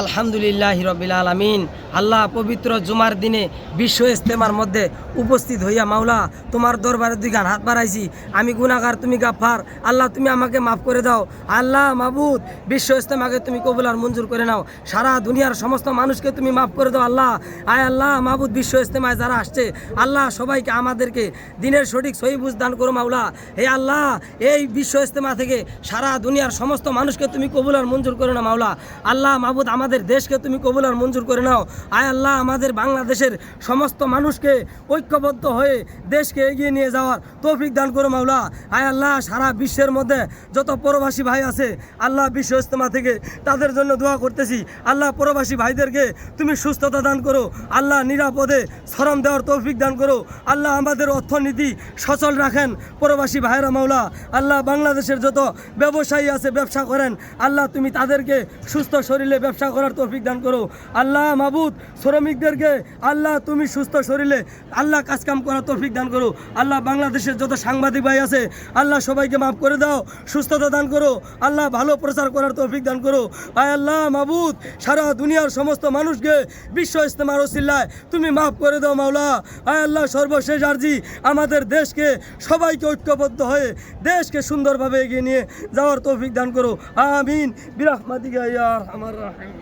আলহামদুলিল্লাহ রবিল আলমিন। আল্লাহ পবিত্র জুমার দিনে বিশ্ব ইস্তেমার মধ্যে উপস্থিত হইয়া, মাওলা, তোমার দরবারে দুই গান হাত বাড়াইছি। আমি গুনাগার তুমি গাফার আল্লাহ, তুমি আমাকে মাফ করে দাও। আল্লাহ মাবুদ, বিশ্ব ইস্তেমাকে তুমি কবুল আর মঞ্জুর করে নাও। সারা দুনিয়ার সমস্ত মানুষকে তুমি মাফ করে দাও, আল্লাহ। আয় আল্লাহ মাবুদ, বিশ্ব ইস্তেমায় যারা আসছে, আল্লাহ সবাইকে আমাদেরকে দিনের সঠিক সহি বুঝ দান করো, মাওলা। হে আল্লাহ, এই বিশ্ব ইস্তেমা থেকে সারা দুনিয়ার সমস্ত মানুষকে তুমি কবুল আর মঞ্জুর করে নাও মাওলা। আল্লাহ মাহবুদ আমাদের দেশকে তুমি কবুল আর মঞ্জুর করে নাও। আয় আল্লাহ, আমাদের বাংলাদেশের সমস্ত মানুষকে ঐক্যবদ্ধ হয়ে দেশকে এগিয়ে নিয়ে যাওয়ার তৌফিক দান করো মাওলা। আয় আল্লাহ, সারা বিশ্বের মধ্যে যত প্রবাসী ভাই আছে, আল্লাহ বিশ্ব ইস্তেমা থেকে তাদের জন্য দোয়া করতেছি। আল্লাহ প্রবাসী ভাইদেরকে তুমি সুস্থতা দান করো। আল্লাহ নিরাপদে শ্রম দেওয়ার তৌফিক দান করো। আল্লাহ আমাদের অর্থনীতি সচল রাখেন প্রবাসী ভাইরা মাওলা। আল্লাহ বাংলাদেশের যত ব্যবসায়ী আছে, ব্যবসা করেন, আল্লাহ তুমি তাদেরকে সুস্থ শরীরে ব্যবসা করার তৌফিক দান করো। আল্লাহ মাবুদ, শ্রমিকদেরকে আল্লাহ তুমি সুস্থ শরীরে আল্লাহ কাজকাম করার তৌফিক দান করো। আল্লাহ বাংলাদেশের যত সাংবাদিক ভাই আছে, আল্লাহ সবাইকে মাফ করে দাও, সুস্থতা দান করো। আল্লাহ ভালো প্রচার করার তৌফিক দান করো। আয় আল্লাহ মাবুদ, সারা দুনিয়ার সমস্ত মানুষকে বিশ্ব ইস্তেমার ওসিল্লায় তুমি মাফ করে দাও মাওলা। আয় আল্লাহ সর্বশেষ আর্জি, আমাদের দেশকে সবাইকে ঐক্যবদ্ধ হয়ে দেশকে সুন্দরভাবে এগিয়ে নিয়ে যাওয়ার তৌফিক দান করো। আমিন। বিরহমাদিকা ইয়া আমার রাহিম।